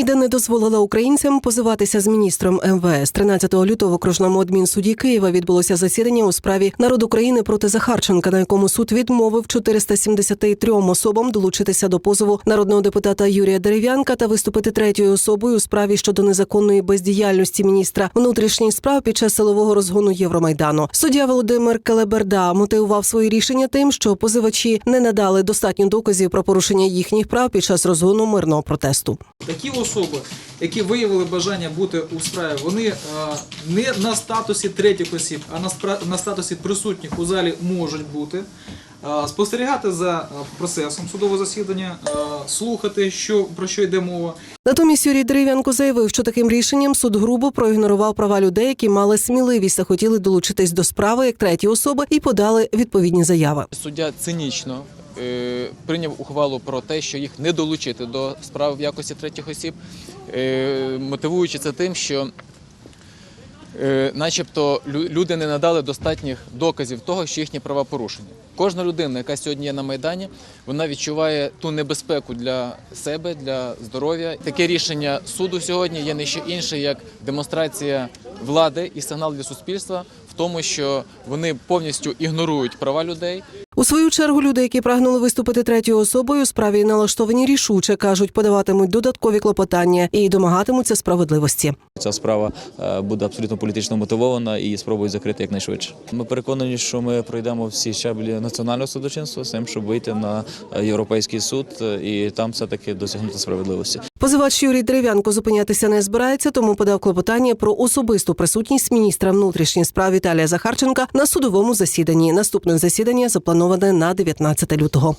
Феміда не дозволила українцям позиватися з міністром МВС. 13 лютого в окружному адмінсуді Києва відбулося засідання у справі народ України проти Захарченка, на якому суд відмовив 473 особам долучитися до позову народного депутата Юрія Дерев'янка та виступити третьою особою у справі щодо незаконної бездіяльності міністра внутрішніх справ під час силового розгону Євромайдану. Суддя Володимир Келеберда мотивував свої рішення тим, що позивачі не надали достатньо доказів про порушення їхніх прав під час розгону мирного протесту. Такі особи, які виявили бажання бути у справі, вони е, не на статусі третіх осіб, а на, статусі присутніх у залі можуть бути. Е, Спостерігати за е, процесом судового засідання, слухати, що, про що йде мова, Натомість Юрій Дерев'янко заявив, що таким рішенням суд грубо проігнорував права людей, які мали сміливість та хотіли долучитись до справи як треті особи і подали відповідні заяви. Суддя цинічно прийняв ухвалу про те, що їх не долучити до справ в якості третіх осіб, е, мотивуючи це тим, що е, начебто люди не надали достатніх доказів того, що їхні права порушені. Кожна людина, яка сьогодні є на Майдані, вона відчуває ту небезпеку для себе, для здоров'я. Таке рішення суду сьогодні є не що інше, як демонстрація влади і сигнал для суспільства в тому, що вони повністю ігнорують права людей, У свою чергу люди, які прагнули виступити третьою особою, справі налаштовані рішуче кажуть, подаватимуть додаткові клопотання і домагатимуться справедливості. Ця справа е, буде абсолютно політично мотивована і спробують закрити якнайшвидше. Ми переконані, що ми пройдемо всі щаблі національного судочинства з тим, щоб вийти на е, європейський суд е, і там все таки досягнути справедливості. Позивач Юрій Дерев'янко зупинятися не збирається, тому подав клопотання про особисту присутність міністра внутрішніх справ Віталія Захарченка на судовому засіданні. Наступне засідання заплановане на 19 лютого.